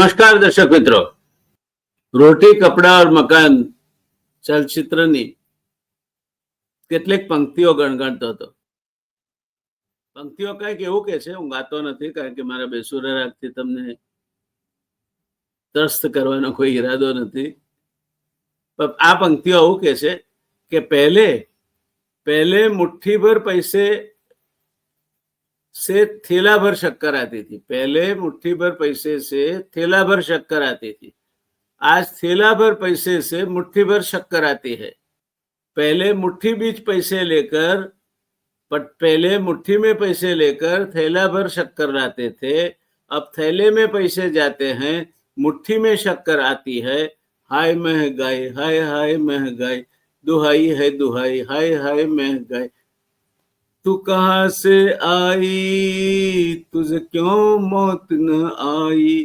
નમસ્કાર દર્શક મિત્રો. રોટી, કપડા ઓર મકાન ચલચિત્રની કેટલીક પંક્તિઓ ગણગણતો હતો. પંક્તિઓ કંઈક એવું કે છે, હું ગાતો નથી કારણ કે મારા બેસુરા રાગથી તમને ત્રસ્ત કરવાનો કોઈ ઈરાદો નથી. પણ આ પંક્તિઓ એવું કે છે કે પહેલે પહેલે મુઠ્ઠીભર પૈસે से थैला भर शक्कर आती थी। पहले मुट्ठी भर पैसे से थैला भर शक्कर आती थी। आज थैला भर पैसे से मुट्ठी भर शक्कर आती है। पहले मुट्ठी बीच पैसे लेकर बट पहले मुट्ठी में पैसे लेकर थैला भर शक्कर लाते थे। अब थैले में पैसे जाते हैं, मुट्ठी में शक्कर आती है। हाय महँगाई, हाय हाय महँगाई, दुहाई है दुहाई, हाय हाय महँगाई। तू कहाँ से आई तुझे क्यों मौत न आई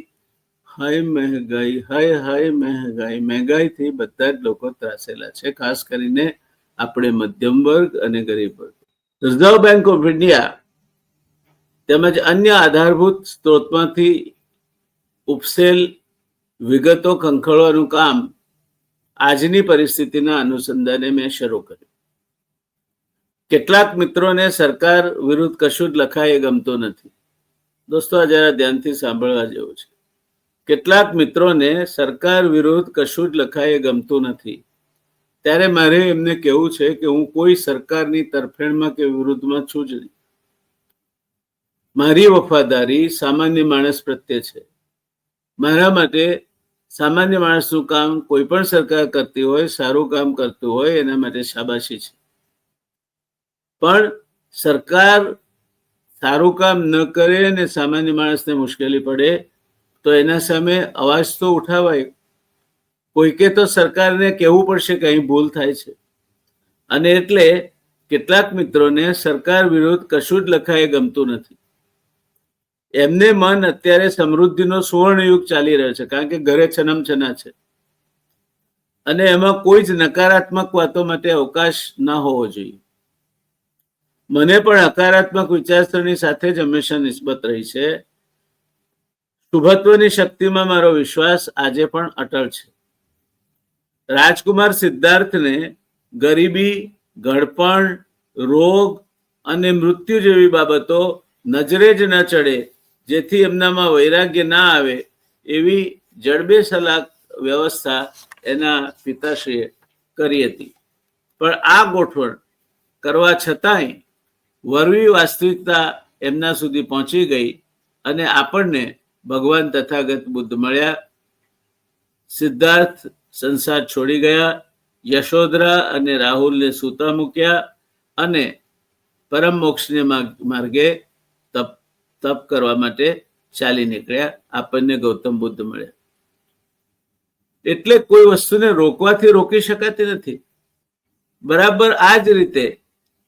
હાય મહેંગાઈ હાય હાય મહેંગાઈ મહેંગાઈથી બધા જ લોકો ત્રાસેલા છે ખાસ કરીને આપણે મધ્યમ વર્ગ અને ગરીબ વર્ગ રિઝર્વ બેંક ઓફ ઇન્ડિયા તેમજ અન્ય આધારભૂત સ્ત્રોતમાંથી ઉપસેલ વિગતો ખંખોળવાનું કામ આજની પરિસ્થિતિના અનુસંધાને મેં શરૂ કર્યું કેટલાક મિત્રોને સરકાર વિરુદ્ધ કશું જ લખાય એ ગમતો નથી. દોસ્તો, આ જરા ધ્યાનથી સાંભળવા જેવું છે. કેટલાક મિત્રોને સરકાર વિરુદ્ધ કશું જ લખાય એ ગમતું નથી. ત્યારે મારે એમને કહેવું છે કે હું કોઈ સરકારની તરફેણમાં કે વિરુદ્ધમાં છું જ નહીં. મારી વફાદારી સામાન્ય માણસ પ્રત્યે છે. મારા માટે સામાન્ય માણસનું કામ કોઈ પણ સરકાર કરતી હોય, સારું કામ કરતું હોય, એના માટે શાબાશી છે. પણ સરકાર સારું કામ ન કરે અને સામાન્ય માણસને મુશ્કેલી પડે, તો એના સામે અવાજ તો ઉઠાવાય. કોઈકે તો સરકારને કહેવું પડશે કે અહીં ભૂલ થાય છે. અને એટલે કેટલાક મિત્રોને સરકાર વિરુદ્ધ કશું જ લખાય ગમતું નથી. એમને મન અત્યારે સમૃદ્ધિનો સુવર્ણયુગ ચાલી રહ્યો છે, કારણ કે ઘરે છનમછના છે. અને એમાં કોઈ જ નકારાત્મક વાતો માટે અવકાશ ના હોવો જોઈએ. મને પણ હકારાત્મક વિચારસરણી સાથે જ હંમેશા નિસ્બત રહી છે. શુભત્વની શક્તિમાં મારો વિશ્વાસ આજે પણ અટલ છે. રાજકુમાર સિદ્ધાર્થને ગરીબી ઘડપણ રોગ અને મૃત્યુ જેવી બાબતો નજરે જ ન ચડે, જેથી એમનામાં વૈરાગ્ય ના આવે એવી જડબે સલાહ વ્યવસ્થા એના પિતાશ્રીએ કરી હતી. પણ આ ગોઠવણ કરવા છતાંય વરવી વાસ્તવિકતા એમના સુધી પહોંચી ગઈ અને આપણને ભગવાન તથાગત બુદ્ધ મળ્યા. સિદ્ધાર્થ સંસાર છોડી ગયા. યશોદરા અને રાહુલને સૂતા મૂક્યા અને પરમ મોક્ષને માર્ગે તપ તપ કરવા માટે ચાલી નીકળ્યા. આપણને ગૌતમ બુદ્ધ મળ્યા. એટલે કોઈ વસ્તુને રોકવાથી રોકી શકાતી નથી. બરાબર આ જ રીતે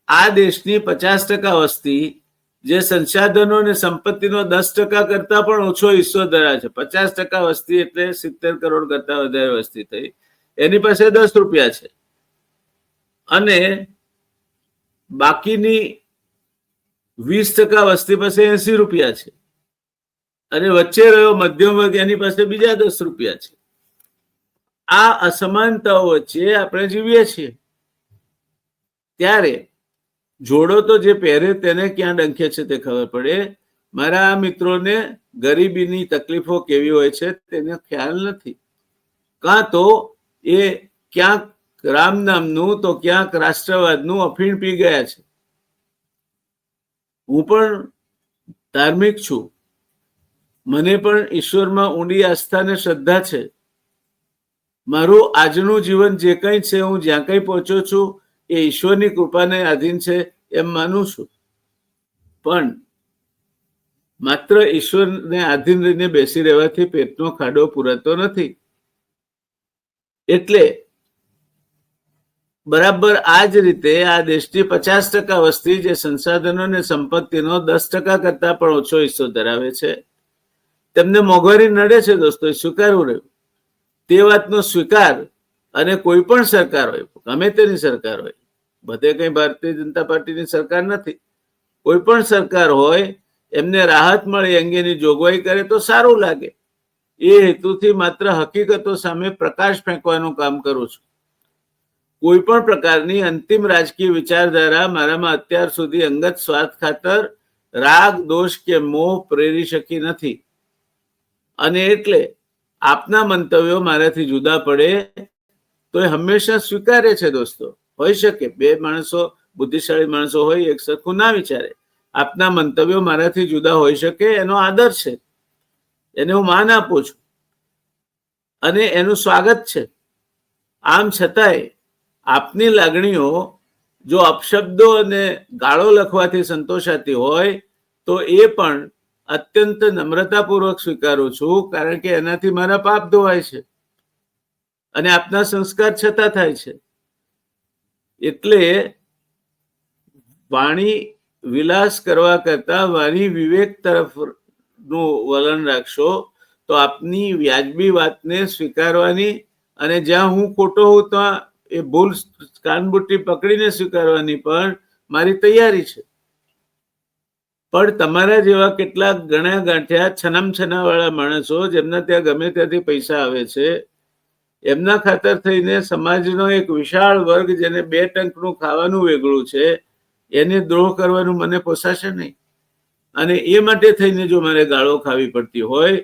આ દેશની પચાસ ટકા વસ્તી, જે સંસાધનો અને સંપત્તિનો દસ ટકા કરતા પણ ઓછો હિસ્સો ધરાવે છે. પચાસ ટકા વસ્તી એટલે સિત્તેર કરોડ કરતા વધારે વસ્તી થઈ. એની પાસે દસ રૂપિયા છે. અને બાકીની વીસ ટકા વસ્તી પાસે એસી રૂપિયા છે. અને વચ્ચે રહ્યો મધ્યમ વર્ગ, એની પાસે બીજા દસ રૂપિયા છે. આ અસમાનતાઓ વચ્ચે આપણે જીવીએ છીએ. ત્યારે જોડો તો જે પહેરે તેને ક્યાં ડંખે છે તે ખબર પડે. મારા આ મિત્રોને ગરીબીની તકલીફો કેવી હોય છે તેને ખ્યાલ નથી. કાં તો એ ક્યાંક રામ નામનું તો ક્યાંક રાષ્ટ્રવાદનું અફીણ પી ગયા છે. હું પણ ધાર્મિક છું. મને પણ ઈશ્વરમાં ઊંડી આસ્થા અને શ્રદ્ધા છે. મારું આજનું જીવન જે કંઈ છે હું જ્યાં કંઈ પહોંચ્યો છું એ ઈશ્વરની કૃપાને આધીન છે એમ માનું છું. પણ માત્ર ઈશ્વરને આધીન રહીને બેસી રહેવાથી પેટનો ખાડો પૂરાતો નથી. એટલે બરાબર આ જ રીતે આ દેશની પચાસ ટકા વસ્તી જે સંસાધનો અને સંપત્તિનો દસ ટકા કરતા પણ ઓછો હિસ્સો ધરાવે છે. તેમને મોંઘવારી નડે છે દોસ્તો સ્વીકારવું રહ્યું. તે વાતનો સ્વીકાર અને કોઈ પણ સરકાર હોય, ગમે તેની સરકાર હોય, બધે કઈ ભારતીય જનતા પાર્ટીની સરકાર નથી. કોઈ પણ સરકાર હોય, એમને રાહત મળે અંગેની જોગવાઈ કરે તો સારું લાગે. એ હેતુથી માત્ર હકીકતો સામે પ્રકાશ ફેંકવાનું કામ કરું છું. કોઈ પણ પ્રકારની અંતિમ રાજકીય વિચારધારા મારામાં અત્યાર સુધી અંગત સ્વાર્થ ખાતર, રાગ, દોષ કે મોહ પ્રેરી શકી નથી. અને એટલે આપના મંતવ્યો મારાથી જુદા પડે તો એ હંમેશા સ્વીકારે છે દોસ્તો. હોઈ શકે બે માણસો, બુદ્ધિશાળી માણસો હોય, એક સરખું ના વિચારે. આપના મંતવ્યો મારાથી જુદા હોઈ શકે, એનો આદર છે. એને હું માન આપું છું. અને એનું સ્વાગત છે. આમ છતાંય, આપની લાગણીઓ જો અપશબ્દો અને ગાળો લખવાથી સંતોષાતી હોય, તો એ પણ અત્યંત નમ્રતાપૂર્વક સ્વીકારું છું, કારણ કે એનાથી મારા પાપ ધોવાય છે. અને આપના સંસ્કાર છતાં થાય છે. એટલે વાણી વિલાસ કરવા કરતા વાણી વિવેક તરફનું વલણ રાખશો તો આપની વ્યાજબી વાતને સ્વીકારવાની અને જ્યાં હું ખોટો હોઉં ત્યાં એ ભૂલ કાનબુટ્ટી પકડીને સ્વીકારવાની પણ મારી તૈયારી છે. પણ તમારા જેવા કેટલાક ગણ્યા ગાંઠ્યા છનમ છના વાળા માણસો જેમના ત્યાં ગમે ત્યાંથી પૈસા આવે છે એમના ખાતર થઈને સમાજનો એક વિશાળ વર્ગ જેને બે ટંકનું ખાવાનું વેગળું છે, એને દ્રોહ કરવાનું મને પોસાશે નહીં. અને એ માટે થઈને જો મારે ગાળો ખાવી પડતી હોય,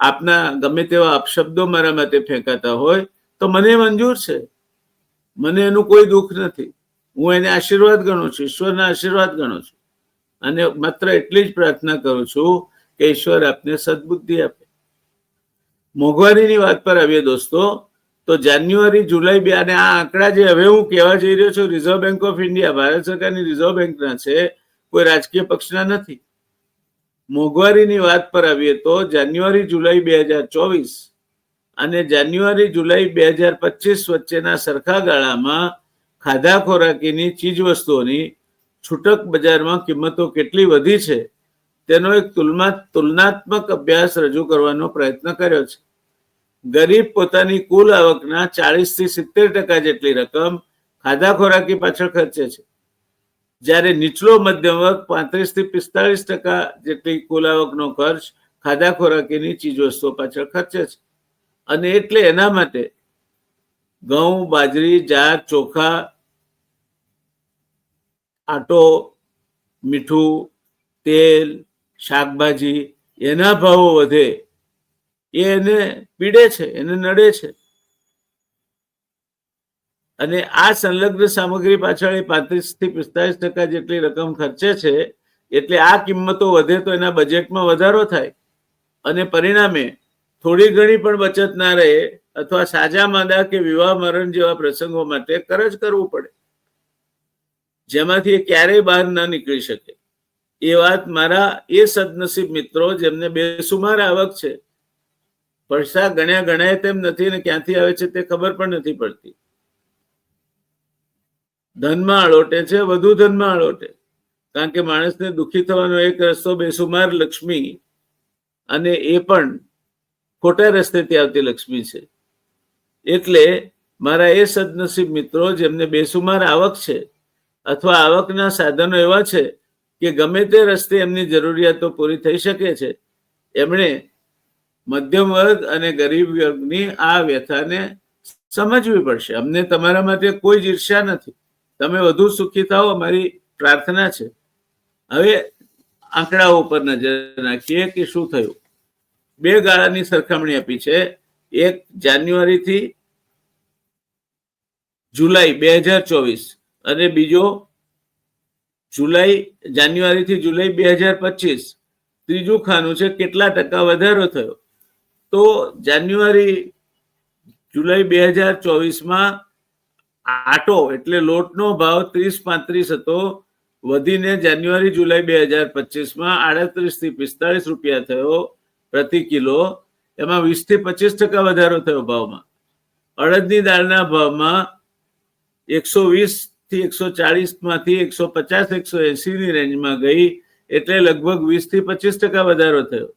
આપના ગમે તેવા અપશબ્દો મારા માટે ફેંકાતા હોય, તો મને મંજૂર છે. મને એનું કોઈ દુઃખ નથી. હું એને આશીર્વાદ ગણું છું, ઈશ્વરના આશીર્વાદ ગણું છું. અને માત્ર એટલી જ પ્રાર્થના કરું છું કે ઈશ્વર આપને સદબુદ્ધિ આપે. મોંઘવારીની વાત પર આવીએ દોસ્તો, તો જાન્યુઆરી, જુલાઈ બે અને આ આંકડા જે હવે હું કહેવા જઈ રહ્યો છું reserve bank of India Bharat સરકારની રિઝર્વ બેંકના છે, કોઈ રાજકીય પક્ષના નથી. મોંઘવારીની વાત પર આવીએ તો જાન્યુઆરી, જુલાઈ બે હજાર ચોવીસ અને જાન્યુઆરી, જુલાઈ બે હજાર પચીસ વચ્ચેના સરખા ગાળામાં ખાધા ખોરાકીની ચીજ વસ્તુઓની છૂટક બજારમાં કિંમતો કેટલી વધી છે? તેનો એક તુલમા તુલનાત્મક અભ્યાસ રજૂ કરવાનો પ્રયત્ન કર્યો છે. ગરીબ પોતાની કુલ આવકના ચાલીસથી સિત્તેર ટકા જેટલી રકમ ખાધા ખોરાકી પાછળ ખર્ચે છે. જ્યારે નીચલો મધ્યમ વર્ગ પાંત્રીસથી પિસ્તાળીસ ટકા જેટલી કુલ આવકનો ખર્ચ ખાધા ખોરાકીની ચીજવસ્તુઓ પાછળ ખર્ચે છે. અને એટલે એના માટે ઘઉં, બાજરી, જાર, ચોખા, આટો, મીઠું, તેલ શાકભાજી એના ભાવો વધે. એ એને પીડે છે, એને નડે છે. અને આ સંલગ્ન સામગ્રી પાછળ એ પાંત્રીસથી પિસ્તાલીસ ટકા જેટલી રકમ ખર્ચે છે, એટલે આ કિંમતો વધે તો એના બજેટમાં વધારો થાય. અને પરિણામે થોડી ઘણી પણ બચત ના રહે અથવા સાજા માંદા કે વિવાહ મરણ જેવા પ્રસંગો માટે કરજ કરવું પડે. જેમાંથી એ ક્યારેય બહાર ના નીકળી શકે. એ વાત મારા એ સદનસીબ મિત્રો, જેમને બેસુમાર આવક છે. પૈસા ગણ્યા ગણાય તેમ નથી ને ક્યાંથી આવે છે તે ખબર પણ નથી પડતી. ધનમાં અળોટે છે, વધુ ધનમાં અળોટે. કારણ કે માણસને દુઃખી થવાનો એક રસ્તો બેસુમાર લક્ષ્મી અને એ પણ ખોટા રસ્તેથી આવતી લક્ષ્મી છે. એટલે મારા એ સદનસીબ મિત્રો, જેમને બેસુમાર આવક છે, અથવા આવકના સાધનો એવા છે કે ગમે તે રસ્તે એમની જરૂરિયાતો પૂરી થઈ શકે છે, એમણે મધ્યમ વર્ગ અને ગરીબ વર્ગની આ વ્યથાને સમજવી પડશે. અમને તમારા માટે કોઈ જ ઈર્ષ્યા નથી. તમે વધુ સુખી થાઓ, અમારી પ્રાર્થના છે. હવે આંકડાઓ ઉપર નજર નાખીએ કે શું થયું. બે ગાળાની સરખામણી આપી છે. એક જાન્યુઆરીથી જુલાઈ બે હજાર ચોવીસ અને બીજો જુલાઈ, જાન્યુઆરીથી જુલાઈ બે હજાર પચીસ, ત્રીજું ખાનું છે કેટલા ટકા વધારો થયો? તો જાન્યુઆરી, જુલાઈ બે હજાર ચોવીસમાં આટો એટલે લોટનો ભાવ ત્રીસ પાંત્રીસ હતો. વધીને જાન્યુઆરી, જુલાઈ બે હજાર પચીસમાં આડત્રીસથી પિસ્તાળીસ રૂપિયા થયો પ્રતિ કિલો. એમાં વીસથી પચીસ ટકા વધારો થયો ભાવમાં. અડદની દાળના ભાવમાં એકસો વીસ થી એકસો ચાલીસમાંથી એકસો પચાસ, એકસો એસી ની રેન્જમાં ગઈ એટલે લગભગ વીસથી પચીસ ટકા વધારો થયો.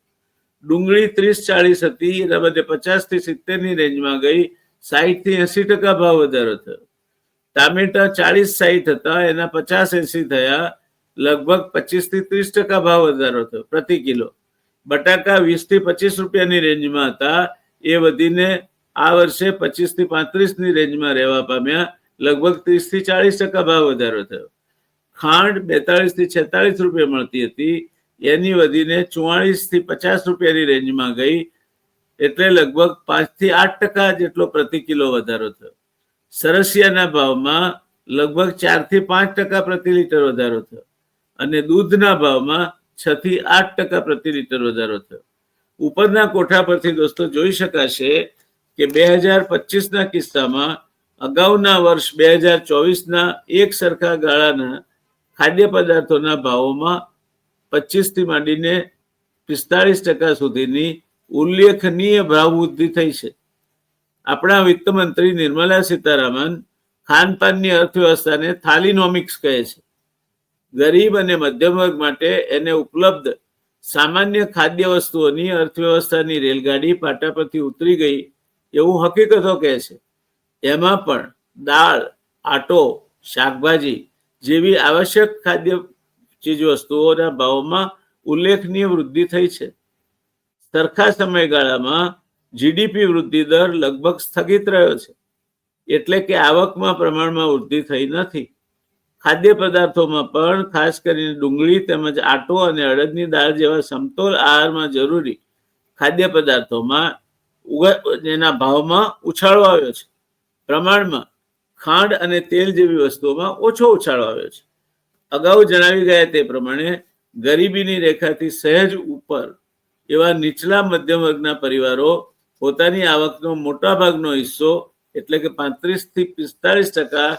ડુંગળી ત્રીસ ચાલીસ હતી એના બદલે પચાસથી સિત્તેરની રેન્જમાં ગઈ, સાઈઠથી એસી ટકા ભાવ વધારો થયો. ટામેટા ચાલીસ સાહીઠ હતા, એના પચાસ એસી થયા, લગભગ પચીસથી ત્રીસ ટકા ભાવ વધારો થયો પ્રતિ કિલો. બટાકા વીસથી પચીસ રૂપિયાની રેન્જમાં હતા, એ વધીને આ વર્ષે પચીસથી પાંત્રીસની રેન્જમાં રહેવા પામ્યા. લગભગ ત્રીસથી ચાલીસ ટકા ભાવ વધારો થયો. ખાંડ બેતાળીસથી છેતાળીસ રૂપિયા મળતી હતી. એની વધીને ચુવાળીસથી પચાસ રૂપિયાની રેન્જમાં ગઈ. એટલે લગભગ પાંચથી આઠ ટકા જેટલો પ્રતિ કિલો વધારો થયો. સરસિયાના ભાવમાં લગભગ ચારથી પાંચ ટકા પ્રતિ લીટર વધારો થયો. અને દૂધના ભાવમાં છ થી આઠ ટકા પ્રતિ લીટર વધારો થયો. ઉપરના કોઠા પરથી દોસ્તો જોઈ શકાશે કે બે હજાર પચીસના કિસ્સામાં અગાઉના વર્ષ બે હજાર ચોવીસના એક સરખા ગાળાના ખાદ્ય પદાર્થોના ભાવોમાં પચીસથી માંડીને પિસ્તાળીસ ટકા સુધીની ઉલ્લેખનીય ભાવ વૃદ્ધિ થઈ છે. આપણા વિત્તમંત્રી નિર્મલા સીતારામન ખાનપાનની અર્થવ્યવસ્થાને થાલીનોમિક્સ કહે છે. ગરીબ અને મધ્યમ વર્ગ માટે એને ઉપલબ્ધ સામાન્ય ખાદ્ય વસ્તુઓની અર્થવ્યવસ્થાની રેલગાડી પાટા પરથી ઉતરી ગઈ એવું હકીકતો કહે છે. એમાં પણ દાળ, આટો, શાકભાજી જેવી આવશ્યક ખાદ્ય ચીજવસ્તુઓના ભાવમાં ઉલ્લેખનીય વૃદ્ધિ થઈ છે. સરખા સમયગાળામાં જીડીપી વૃદ્ધિ દર લગભગ સ્થગિત રહ્યો છે, એટલે કે આવકમાં પ્રમાણમાં વૃદ્ધિ થઈ નથી. ખાદ્ય પદાર્થોમાં પણ ખાસ કરીને ડુંગળી તેમજ આટો અને અડદની દાળ જેવા સમતોલ આહારમાં જરૂરી ખાદ્ય પદાર્થોમાં એના ભાવમાં ઉછાળો આવ્યો છે. પ્રમાણમાં ખાંડ અને તેલ જેવી વસ્તુઓમાં ઓછો ઉછાળો આવ્યો છે. અગાઉ જણાવી ગયા તે પ્રમાણે ગરીબીની રેખાથી સહેજ ઉપર એવા નીચલા મધ્યમ વર્ગના પરિવારો પોતાની આવકનો મોટા ભાગનો હિસ્સો, એટલે કે પાંત્રીસથી પિસ્તાળીસ ટકા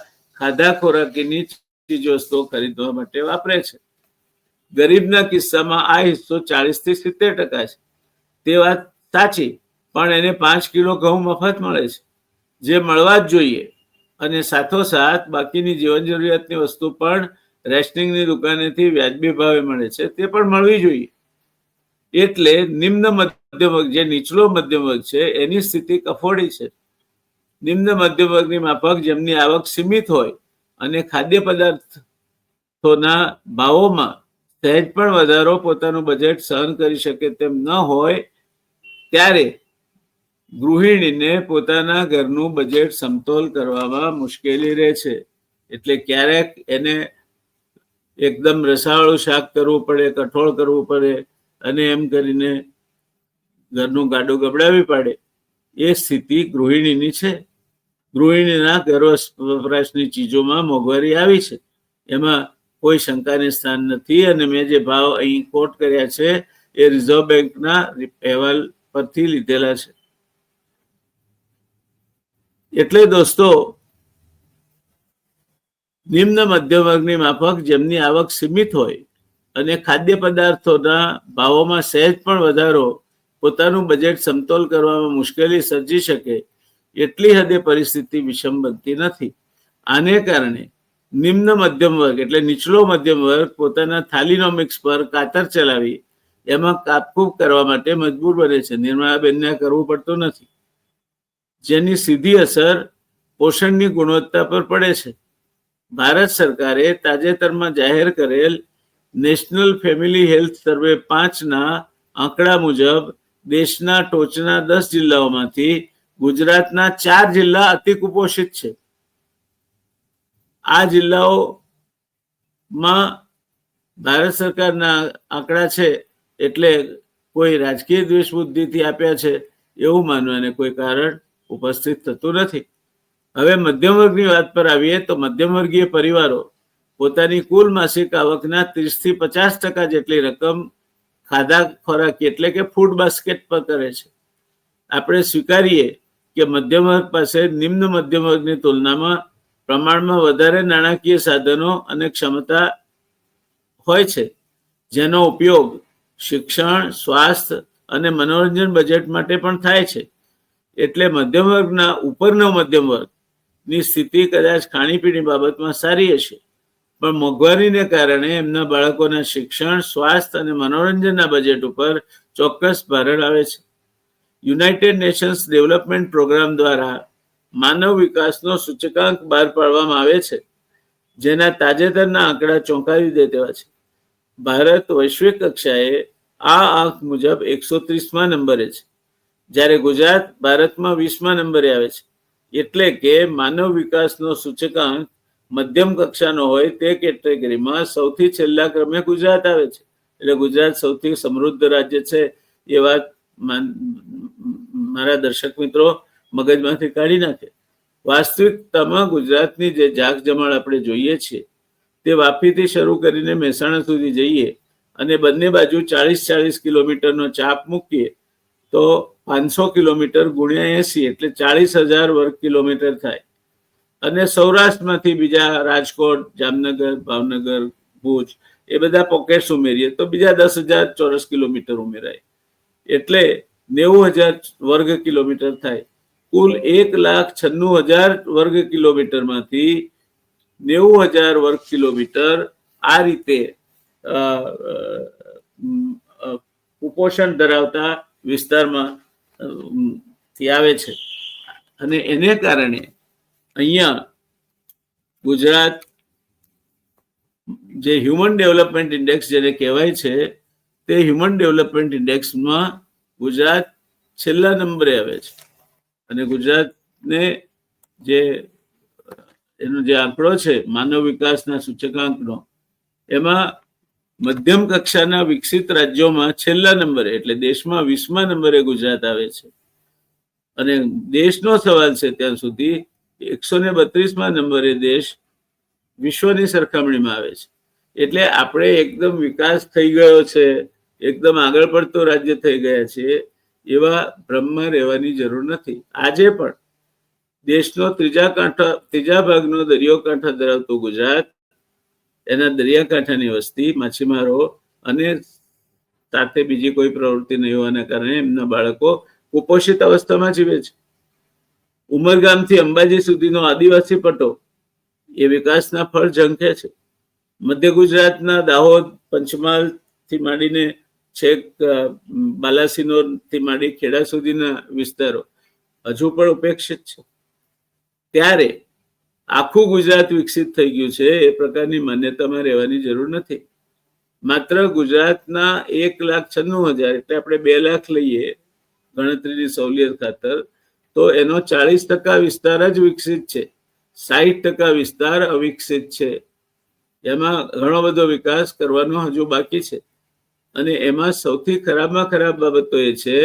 ખાધા ખોરાકીની ચીજવસ્તુઓ ખરીદવા માટે વાપરે છે. ગરીબના કિસ્સામાં આ હિસ્સો ચાલીસથી સિત્તેર ટકા છે. તે વાત સાચી, પણ એને પાંચ કિલો ઘઉં મફત મળે છે. જે મળવા જ જોઈએ. અને સાથોસાથ બાકીની જીવન જરૂરિયાતની વસ્તુ પણ રેશનિંગની દુકાનેથી વ્યાજબી ભાવે મળે છે. તે પણ મળવી જોઈએ. એટલે નિમ્ન મધ્યમ વર્ગ, જે નીચલો મધ્યમ વર્ગ છે, એની સ્થિતિ કફોડી છે. નિમ્ન મધ્યમ વર્ગની માફક જેમની આવક સીમિત હોય અને ખાદ્ય પદાર્થોના ભાવોમાં સહેજ પણ વધારો પોતાનું બજેટ સહન કરી શકે તેમ ન હોય, ત્યારે ગૃહિણીને પોતાના ઘરનું બજેટ સમતોલ કરવામાં મુશ્કેલી રહે છે. એટલે ક્યારેક એને એકદમ રસાવાળું શાક કરવું પડે, કઠોળ કરવું પડે અને એમ કરીને ઘરનું ગાડું ગબડાવી પાડે. એ સ્થિતિ ગૃહિણીની છે. ગૃહિણીના ઘર વપરાશની ચીજોમાં મોંઘવારી આવી છે. એમાં કોઈ શંકાને સ્થાન નથી અને મેં જે ભાવ અહીં કોટ કર્યા છે એ રિઝર્વ બેંકના અહેવાલ પરથી લીધેલા છે. એટલે દોસ્તો, નિમ્ન મધ્યમ વર્ગની માફક જેમની આવક સીમિત હોય અને ખાદ્ય પદાર્થોના ભાવોમાં સહેજ પણ વધારો પોતાનું બજેટ સમતોલ કરવામાં મુશ્કેલી સર્જી શકે, એટલી હદે પરિસ્થિતિ વિષમ બનતી નથી. આને કારણે નિમ્ન મધ્યમ વર્ગ એટલે નીચલો મધ્યમ વર્ગ પોતાના થાલીનોમિક્સ પર કાતર ચલાવી, એમાં કાપકૂપ કરવા માટે મજબૂર બને છે. નિર્મળાબેનને કરવું પડતું નથી. જેની સીધી અસર પોષણની ગુણવત્તા પર પડે છે. ભારત સરકારે તાજેતરમાં જાહેર કરેલ નેશનલ ફેમિલી હેલ્થ સર્વે પાંચના આંકડા મુજબ દેશના ટોચના દસ જિલ્લાઓમાંથી ગુજરાતના ચાર જિલ્લા અતિ કુપોષિત છે. આ જિલ્લાઓમાં ભારત સરકારના આંકડા છે એટલે કોઈ રાજકીય દ્વેષ બુદ્ધિથી આપ્યા છે એવું માનવાને કોઈ કારણ ઉપસ્થિત થતું નથી. હવે મધ્યમ વર્ગની વાત પર આવીએ તો મધ્યમ વર્ગીય પરિવારો પોતાની કુલ માસિક આવકના ત્રીસથી પચાસ ટકા જેટલી રકમ ખાધા ખોરાકી એટલે કે ફૂડ બાસ્કેટ પર કરે છે. આપણે સ્વીકારીએ કે મધ્યમ વર્ગ પાસે નિમ્ન મધ્યમ વર્ગની તુલનામાં પ્રમાણમાં વધારે નાણાકીય સાધનો અને ક્ષમતા હોય છે, જેનો ઉપયોગ શિક્ષણ, સ્વાસ્થ્ય અને મનોરંજન બજેટ માટે પણ થાય છે. એટલે મધ્યમ વર્ગના ઉપરનો મધ્યમ વર્ગની સ્થિતિ કદાચ ખાણીપીણી બાબતમાં સારી હશે. પણ મોંઘવારીને કારણે એમના બાળકોના શિક્ષણ, સ્વાસ્થ્ય અને મનોરંજનના બજેટ ઉપર ચોક્કસ ભારણ આવે છે. યુનાઇટેડ નેશન્સ ડેવલપમેન્ટ પ્રોગ્રામ દ્વારા માનવ વિકાસનો સૂચકાંક બહાર પાડવામાં આવે છે, જેના તાજેતરના આંકડા ચોંકાવી દે તેવા છે. ભારત વૈશ્વિક કક્ષાએ આ આંક મુજબ એકસો ત્રીસમાં નંબરે છે. જ્યારે ગુજરાત ભારતમાં વીસમા નંબરે આવે છે. એટલે કે માનવ વિકાસનો સૂચકાંક મધ્યમ કક્ષાનો હોય તે કેટેગરીમાં સૌથી છેલ્લા ક્રમે ગુજરાત આવે છે. એટલે ગુજરાત સૌથી સમૃદ્ધ રાજ્ય છે એ વાત મારા દર્શક મિત્રો મગજમાંથી કાઢી નાખે. વાસ્તવિકતામાં ગુજરાતની જે જાગ જમાળ આપણે જોઈએ છીએ તે વાપીથી શરૂ કરીને મહેસાણા સુધી જઈએ અને બંને બાજુ ચાલીસ ચાલીસ કિલોમીટરનો ચાપ મૂકીએ તો પાંચસો કિલોમીટર ગુણ્યા એસી એટલે ચાલીસ હજાર વર્ગ કિલોમીટર થાય. અને સૌરાષ્ટ્રમાંથી બીજા રાજકોટ, જામનગર, ભાવનગર, ભુજ એ બધા પોકેટ્સ ઉમેરીએ તો બીજા દસ હજાર ચોરસ કિલોમીટર ઉમેરાય. એટલે નેવું હજાર વર્ગ કિલોમીટર થાય. કુલ એક લાખ છન્નું હજાર વર્ગ કિલોમીટરમાંથી નેવું હજાર વર્ગ કિલોમીટર આ રીતે કુપોષણ ધરાવતા વિસ્તારમાં થી આવે છે. અને એને કારણે અહીંયા ગુજરાત જે હ્યુમન ડેવલપમેન્ટ ઇન્ડેક્સ જેને કહેવાય છે, તે હ્યુમન ડેવલપમેન્ટ ઇન્ડેક્સમાં ગુજરાત છેલ્લા નંબરે આવે છે. અને ગુજરાતને જે, એનો જે આંકડો છે, માનવ વિકાસના સૂચકાંકનો, એમાં મધ્યમ કક્ષાના વિકસિત રાજ્યોમાં છેલ્લા નંબરે, એટલે દેશમાં વીસમા નંબરે ગુજરાત આવે છે. અને દેશનો સવાલ છે ત્યાં સુધી એકસો ને બત્રીસમાં નંબરે દેશ વિશ્વની સરખામણીમાં આવે છે. એટલે આપણે એકદમ વિકાસ થઈ ગયો છે, એકદમ આગળ પડતો રાજ્ય થઈ ગયા છે એવા ભ્રમમાં રહેવાની જરૂર નથી. આજે પણ દેશનો ત્રીજા કાંઠા, ત્રીજા ભાગનો દરિયો કાંઠા ધરાવતો ગુજરાત એના દરિયાકાંઠાની વસ્તી માછીમારો અને સાથે બીજી કોઈ પ્રવૃત્તિ નહીં હોવાના કારણે એમના બાળકો કુપોષિત અવસ્થામાં જીવે છે. ઉમરગામથી અંબાજી સુધીનો આદિવાસી પટો એ વિકાસના ફળ ઝંખે છે. મધ્ય ગુજરાતના દાહોદ પંચમહાલથી માંડીને છેક અ, બાલાસિનોરથી માંડી ખેડા સુધીના વિસ્તારો હજુ પણ ઉપેક્ષિત છે. ત્યારે આખું ગુજરાત વિકસિત થઈ ગયું છે, એ પ્રકારની માન્યતામાં રહેવાની જરૂર નથી. માત્ર ગુજરાતના એક લાખ છન્નું હજાર, એટલે આપણે બે લાખ લઈએ ગણતરીની સહુલિયત ખાતર, તો એનો ચાલીસ ટકા વિસ્તાર જ વિકસિત છે. સાહીઠ ટકા વિસ્તાર અવિકસિત છે. એમાં ઘણો બધો વિકાસ કરવાનો હજુ બાકી છે. અને એમાં સૌથી ખરાબમાં ખરાબ બાબતો એ છે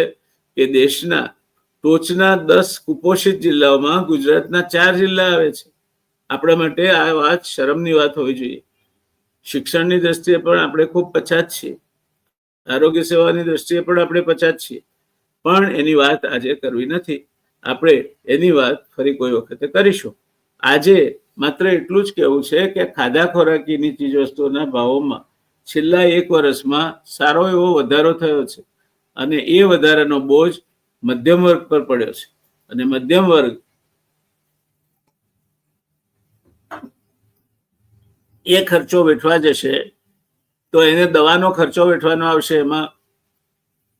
કે દેશના ટોચના દસ કુપોષિત જિલ્લાઓમાં ગુજરાતના ચાર જિલ્લા આવે છે. આપણા માટે આ વાત શરમની વાત હોવી જોઈએ. શિક્ષણની દ્રષ્ટિએ પણ આપણે ખૂબ પછાત છીએ. આરોગ્ય સેવાની દ્રષ્ટિએ પણ આપણે પછાત છીએ. પણ એની વાત આજે કરવી નથી. આપણે એની વાત ફરી કોઈ વખતે કરીશું. આજે માત્ર એટલું જ કહેવું છે કે ખાધા ખોરાકીની ચીજ વસ્તુઓના ભાવોમાં છેલ્લા એક વર્ષમાં સારો એવો વધારો થયો છે. અને એ વધારાનો બોજ મધ્યમ વર્ગ પર પડ્યો છે. અને મધ્યમ વર્ગ એ ખર્ચો વેઠવા જશે, તો એને દવાનો ખર્ચો વેઠવાનો આવશે, એમાં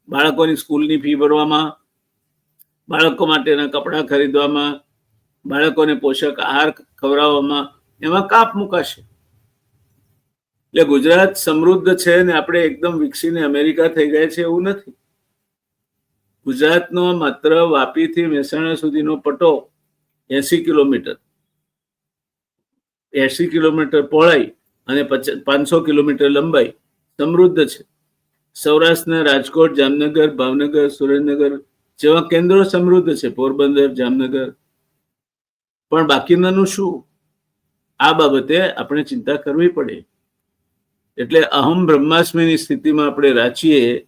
બાળકોની સ્કૂલની ફી ભરવામાં, બાળકો માટેના કપડાં ખરીદવામાં, બાળકોને પોષક આહાર ખવડાવવામાં, એમાં કાપ મુકાશે. એટલે ગુજરાત સમૃદ્ધ છે ને આપણે એકદમ વિકસીને અમેરિકા થઈ ગયા છે એવું નથી. ગુજરાતનો માત્ર વાપીથી મહેસાણા સુધીનો પટ્ટો એસી કિલોમીટર. એસી કિલોમીટર પહોળાઈ અને પાંચસો કિલોમીટર લંબાઈ સમૃદ્ધ છે. સૌરાષ્ટ્રના રાજકોટ, જામનગર, ભાવનગર, સુરેન્દ્રનગર જેવા કેન્દ્રો સમૃદ્ધ છે, પોરબંદર, જામનગર. પણ બાકીનાનું શું? આ બાબતે આપણે ચિંતા કરવી પડે. એટલે અહમ બ્રહ્માસ્મીની સ્થિતિમાં આપણે રાચીએ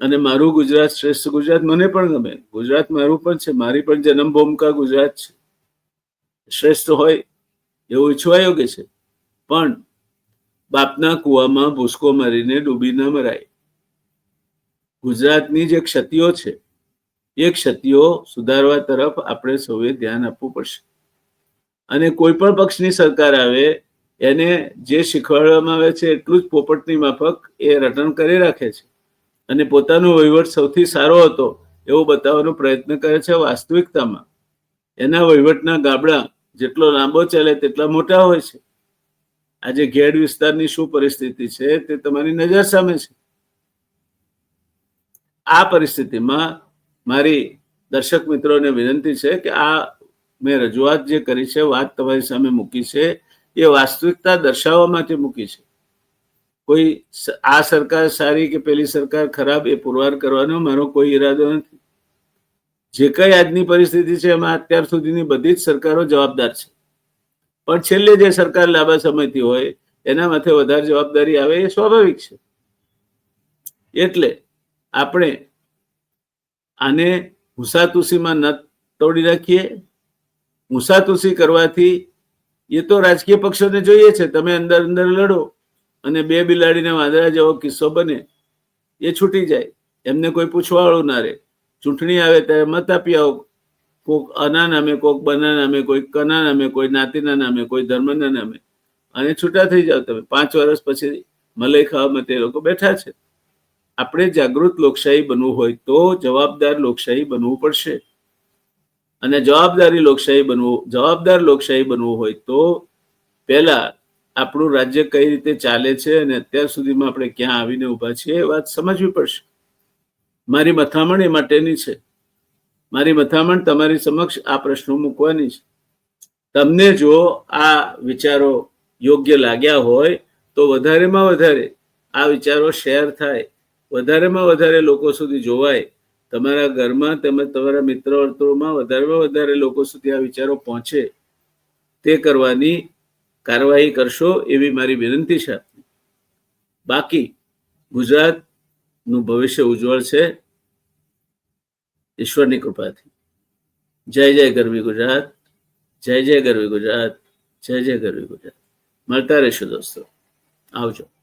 અને મારું ગુજરાત શ્રેષ્ઠ ગુજરાત મને પણ ગમે. ગુજરાત મારું પણ છે, મારી પણ જન્મભૂમિકા ગુજરાત છે. શ્રેષ્ઠ હોય એવું ઈચ્છવા યોગ્ય છે? પણ બાપના કુવામાં ભૂસકો મારીને ડૂબી ન મરાય. ગુજરાતની જે ક્ષતિઓ છે, એ ક્ષતિઓ સુધારવા તરફ આપણે સૌએ ધ્યાન આપવું પડશે. અને કોઈ પણ પક્ષની સરકાર આવે, એને જે શીખવાડવામાં આવે છે, એટલું જ પોપટની માફક એ રટણ કરી રાખે છે. અને પોતાનો વહીવટ સૌથી સારો હતો, એવો બતાવવાનો પ્રયત્ન કરે છે વાસ્તવિકતામાં. એના વહીવટના ગાબડા જેટલો લાંબો ચાલે તેટલા મોટા હોય છે. આજે ઘેડ વિસ્તારની શું પરિસ્થિતિ છે તે તમારી નજર સામે છે. આ પરિસ્થિતિમાં મારી દર્શક મિત્રોને વિનંતી છે કે આ મેં રજૂઆત જે કરી છે, વાત તમારી સામે મૂકી છે, એ વાસ્તવિકતા દર્શાવવા માટે મૂકી છે. કોઈ આ સરકાર સારી કે પેલી સરકાર ખરાબ એ પુરવાર કરવાનો મારો કોઈ ઈરાદો નથી. જે કઈ આજની પરિસ્થિતિ છે, એમાં અત્યાર સુધીની બધી જ સરકારો જવાબદાર છે. પણ છેલ્લે જે સરકાર લાંબા સમયથી હોય, એના માથે વધારે જવાબદારી આવે એ સ્વાભાવિક છે. એટલે આપણે આને હુસાતુસીમાં ન તોડી રાખીએ હુસાતુસી કરવાથી એ તો રાજકીય પક્ષોને જોઈએ છે, તમે અંદર અંદર લડો અને બે બિલાડીને વાંદરા જેવો કિસ્સો બને, એ છૂટી જાય. એમને કોઈ પૂછવાવાળું ના રહે. ચૂંટણી આવે ત્યારે મત આપી આવો કોક અના નામે, કોક બના નામે કોઈ કના નામે, કોઈ નાતીના નામે, કોઈ ધર્મના નામે. અને છૂટા થઈ જાઓ તમે. પાંચ વર્ષ પછી મલઈ ખાવામાં તે લોકો બેઠા છે. આપણે જાગૃત લોકશાહી બનવું હોય તો જવાબદાર લોકશાહી બનવું પડશે. અને જવાબદારી લોકશાહી બનવું, જવાબદાર લોકશાહી બનવું હોય તો પહેલા આપણું રાજ્ય કઈ રીતે ચાલે છે અને અત્યાર સુધીમાં આપણે ક્યાં આવીને ઊભા છીએ એ વાત સમજવી પડશે. મારી મથામણ એ માટેની છે. મારી મથામણ તમારી સમક્ષ આ પ્રશ્નો મૂકવાની છે. તમને જો આ વિચારો યોગ્ય લાગ્યા હોય, તો વધારેમાં વધારે આ વિચારો શેર થાય. વધારેમાં વધારે લોકો સુધી જોવાય. તમારા ઘરમાં તેમજ તમારા મિત્ર વર્તુળમાં વધારેમાં વધારે લોકો સુધી આ વિચારો પહોંચે. તે કરવાની કાર્યવાહી કરશો એવી મારી વિનંતી છે. બાકી બાકી ગુજરાતનું ભવિષ્ય ઉજ્જવળ છે. ઈશ્વરની કૃપાથી. જય જય ગરવી ગુજરાત. જય જય ગરવી ગુજરાત. જય જય ગરવી ગુજરાત. મળતા રહેશો દોસ્તો. આવજો.